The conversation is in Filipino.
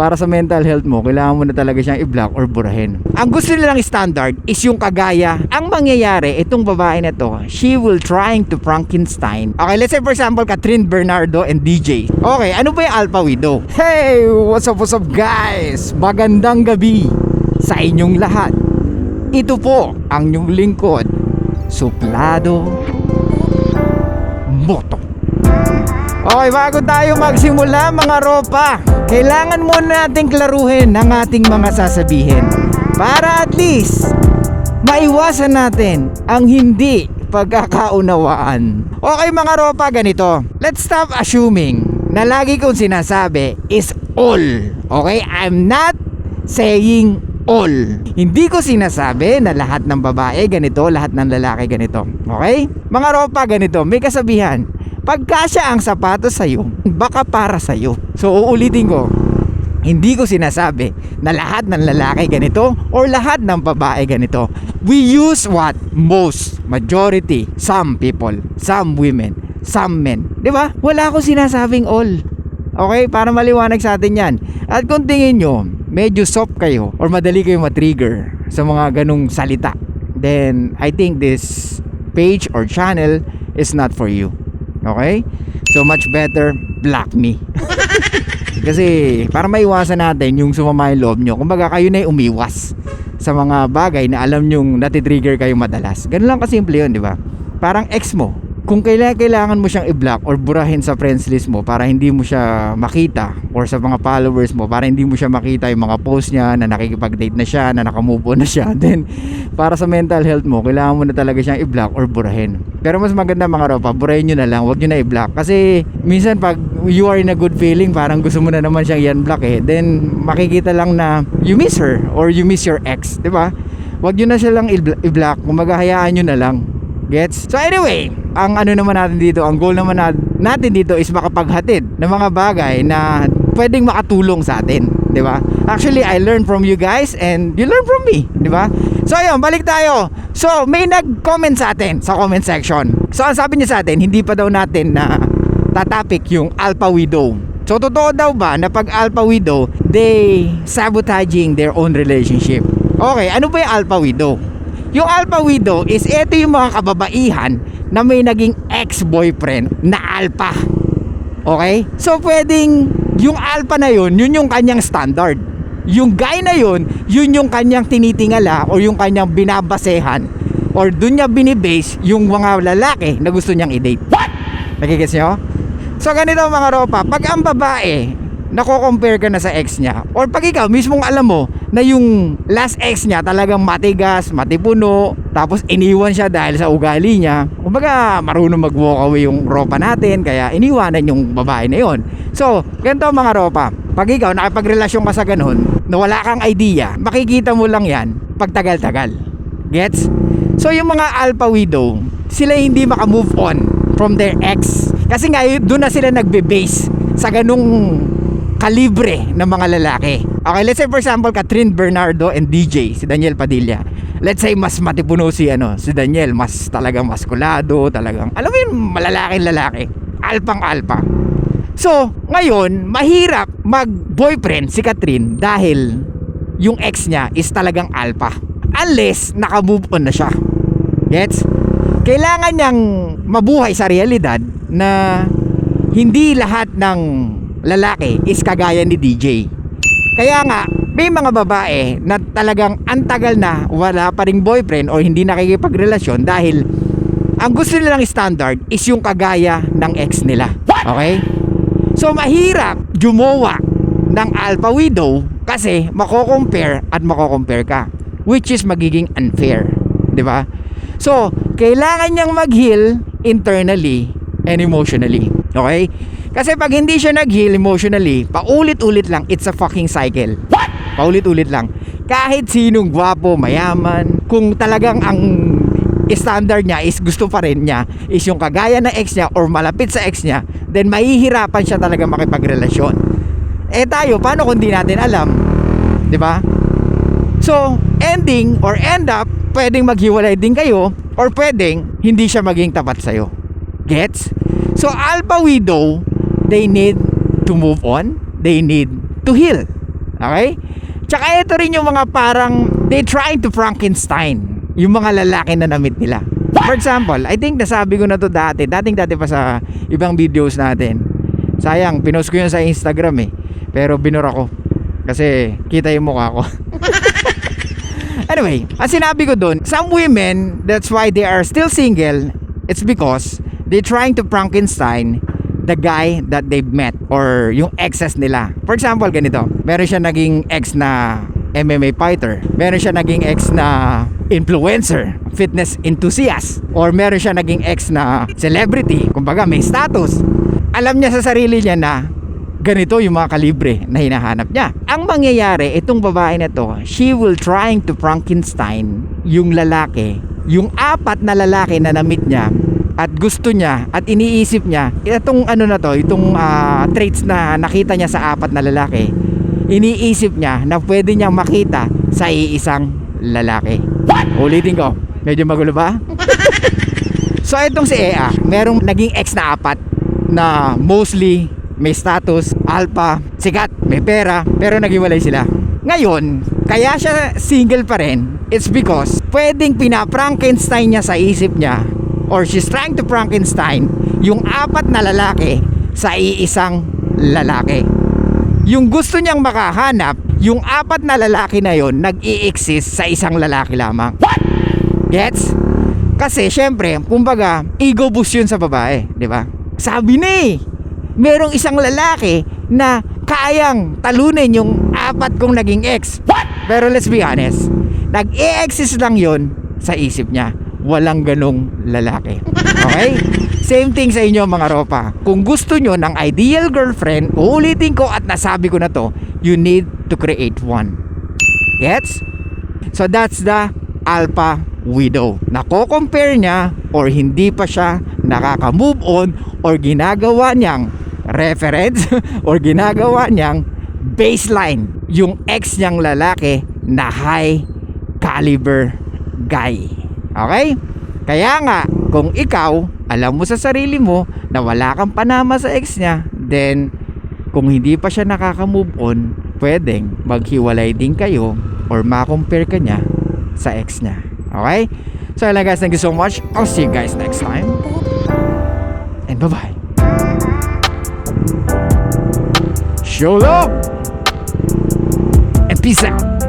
para sa mental health mo, kailangan mo na talaga siyang i-block or burahin. Ang gusto nilang standard is yung kagaya. Ang mangyayari, itong babae na to, she will trying to Frankenstein. Okay, let's say for example, Catherine Bernardo and DJ. Okay, ano ba yung Alpha Widow? Hey, what's up, what's up guys? Magandang gabi sa inyong lahat. Ito po ang inyong lingkod, Suplado Moto. Okay, bago tayo magsimula mga ropa, kailangan muna nating klaruhin ang ating mga sasabihin para at least maiwasan natin ang hindi pagkakaunawaan. Okay mga ropa, ganito. Let's stop assuming na lagi kong sinasabi is all. Okay? I'm not saying all. Hindi ko sinasabi na lahat ng babae ganito, lahat ng lalaki ganito. Okay? Mga ropa ganito, may kasabihan. Pagkasya ang sapatos sa'yo, baka para sa'yo. So uulitin ko, hindi ko sinasabi na lahat ng lalaki ganito or lahat ng babae ganito. We use what? Most, majority, some people, some women, some men. 'Di ba? Wala akong sinasabing all. Okay? Para maliwanag sa atin yan. At kung tingin nyo, medyo soft kayo or madali kayo matrigger sa mga ganong salita, then I think this page or channel is not for you. Okay? So much better block me. Kasi para maiwasan natin yung sumama yung loob nyo, kumbaga kayo na umiwas sa mga bagay na alam nyong natitrigger kayo madalas. Ganun lang kasimple yun, di ba? Parang ex mo, kung kailangan, kailangan mo siyang i-block or burahin sa friends list mo para hindi mo siya makita or sa mga followers mo para hindi mo siya makita yung mga post niya na nakikipag-date na siya, na nakamove on na siya, then para sa mental health mo, kailangan mo na talaga siyang i-block or burahin. Pero mas maganda mga ropa, burahin nyo na lang, huwag nyo na i-block. Kasi minsan pag you are in a good feeling, parang gusto mo na naman siyang i-unblock eh, then makikita lang na you miss her or you miss your ex, di ba? Huwag nyo na siya lang i-block, kumbaga hayaan nyo na lang. Gets? So anyway, ang ano naman natin dito, ang goal naman nat- natin dito is makapaghatid ng mga bagay na pwedeng makatulong sa atin, 'di ba? Actually, I learned from you guys and you learn from me, 'di ba? So ayun, balik tayo. So, may nag-comment sa atin sa comment section. So, ang sabi niya sa atin, hindi pa daw natin na tatapik yung Alpha Widow. So, totoo daw ba na pag Alpha Widow, they sabotaging their own relationship? Okay, ano ba yung Alpha Widow? Yung Alpha Widow is ito yung mga kababaihan na may naging ex-boyfriend na Alpha. Okay? So pwedeng yung Alpha na yun, yun yung kanyang standard. Yung guy na yun, yun yung kanyang tinitingala o yung kanyang binabasehan or dun niya binibase yung mga lalaki na gusto niyang i-date. What? Nakikits nyo? So ganito mga ropa, pag ang babae, nako-compare ka na sa ex niya or pag ikaw mismong alam mo na yung last ex niya talagang matigas, matipuno tapos iniwan siya dahil sa ugali niya. Kumbaga marunong mag-walk away yung ropa natin kaya iniwanan yung babae na yon so ganito mga ropa pag ikaw nakipagrelasyon ka sa ganun na wala kang idea makikita mo lang yan pag tagal-tagal gets? so yung mga alpha widow sila hindi makamove on from their ex. Kasi nga doon na sila nagbe-base sa ganung kalibre ng mga lalaki. Okay, let's say for example, Catherine Bernardo and DJ, si Daniel Padilla. Let's say mas matipuno si ano, si Daniel, mas talagang maskulado, talagang alam mo yun, malalaking lalaki. Alpang alpa. So, ngayon, mahirap mag-boyfriend si Catherine dahil yung ex niya is talagang alpha. Unless naka-move on na siya. Gets? Kailangan niyang mabuhay sa realidad na hindi lahat ng lalaki is kagaya ni DJ. Kaya nga, may mga babae na talagang antagal na wala pa ring boyfriend o hindi nakikipagrelasyon dahil ang gusto nilang standard is yung kagaya ng ex nila. Okay? So mahirap jumowa ng alpha widow kasi mako-compare at mako-compare ka which is magiging unfair, 'di ba? So, kailangan niyang mag-heal internally and emotionally. Okay? Kasi pag hindi siya nag-heal emotionally, paulit-ulit lang, it's a fucking cycle. What? Paulit-ulit lang. Kahit sinong gwapo, mayaman, kung talagang ang standard niya is gusto pa rin niya is yung kagaya ng ex niya or malapit sa ex niya, then mahihirapan siya talaga makipagrelasyon. Eh tayo, paano kung di natin alam? 'Di ba? So, ending or end up, pwedeng maghiwalay din kayo or pwedeng hindi siya maging tapat sa'yo. Gets? So, alpha widow, they need to move on. They need to heal. Okay? Tsaka ito rin yung mga parang they trying to Frankenstein yung mga lalaki na namit nila. For example, I think nasabi ko na to dati, dating dati pa sa ibang videos natin. Sayang, pinost ko yun sa Instagram eh. Pero binura ko. Kasi kita yung mukha ko. anyway, ang sinabi ko dun, some women, that's why they are still single, it's because they trying to Frankenstein the guy that they've met or yung exes nila. For example, ganito. Meron siya naging ex na MMA fighter. Meron siya naging ex na influencer, fitness enthusiast. Or meron siya naging ex na celebrity. Kumbaga, may status. Alam niya sa sarili niya na ganito yung mga kalibre na hinahanap niya. Ang mangyayari, itong babae na to, she will trying to Frankenstein yung lalaki, yung apat na lalaki na namit niya at gusto niya at iniisip niya itong ano na to, itong ah, traits na nakita niya sa apat na lalaki iniisip niya na pwede niyang makita sa iisang lalaki. Ulitin ko, medyo magulo ba? so itong si Ea, merong naging ex na apat na mostly may status, alpha, sikat, may pera, pero naghiwalay sila. Ngayon, kaya siya single pa rin, it's because pwedeng pina-Frankenstein niya sa isip niya or she's trying to Frankenstein yung apat na lalaki sa iisang lalaki. Yung gusto niyang makahanap, yung apat na lalaki na yon nag-i-exist sa isang lalaki lamang. Gets? Kasi syempre, kumbaga, ego boost yun sa babae, di ba? Sabi ni, merong isang lalaki na kayang talunin yung apat kong naging ex. Pero let's be honest, nag-i-exist lang yon sa isip niya. Walang ganong lalaki. Okay? Same thing sa inyo mga ropa. Kung gusto nyo ng ideal girlfriend, uulitin ko at nasabi ko na to, you need to create one. Gets? So that's the alpha widow. Nako-compare niya or hindi pa siya nakaka-move on or ginagawa niyang reference or ginagawa niyang baseline yung ex niyang lalaki na high caliber guy. Okay? Kaya nga, kung ikaw, alam mo sa sarili mo na wala kang panama sa ex niya, then kung hindi pa siya nakaka-move on, pwedeng maghiwalay din kayo or ma-compare ka niya sa ex niya. Okay? So yun guys, thank you so much. I'll see you guys next time. And bye-bye. Show love! And peace out!